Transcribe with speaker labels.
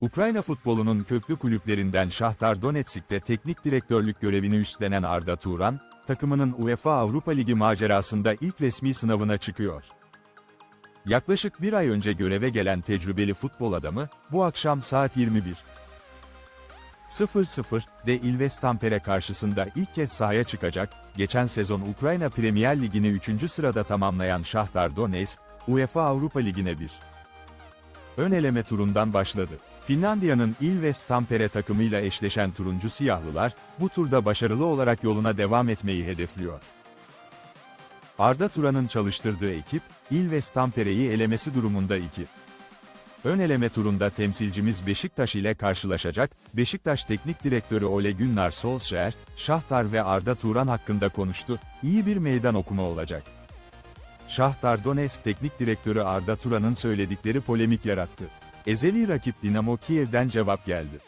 Speaker 1: Ukrayna futbolunun köklü kulüplerinden Şahtar Donetsk'te teknik direktörlük görevini üstlenen Arda Turan, takımının UEFA Avrupa Ligi macerasında ilk resmi sınavına çıkıyor. Yaklaşık bir ay önce göreve gelen tecrübeli futbol adamı, bu akşam saat 21. 0-0'de Ilves Tampere karşısında ilk kez sahaya çıkacak, geçen sezon Ukrayna Premier Ligi'ni 3. sırada tamamlayan Şahtar Donetsk, UEFA Avrupa Ligi'ne bir ön eleme turundan başladı. Finlandiya'nın Ilves Tampere takımıyla eşleşen turuncu siyahlılar, bu turda başarılı olarak yoluna devam etmeyi hedefliyor. Arda Turan'ın çalıştırdığı ekip, Ilves Tampere'yi elemesi durumunda 2. Ön eleme turunda temsilcimiz Beşiktaş ile karşılaşacak, Beşiktaş Teknik Direktörü Ole Gunnar Solskjaer, Şahtar ve Arda Turan hakkında konuştu, iyi bir meydan okuma olacak. Şahtar Donetsk Teknik Direktörü Arda Turan'ın söyledikleri polemik yarattı. Ezeli rakip Dinamo Kiev'den cevap geldi.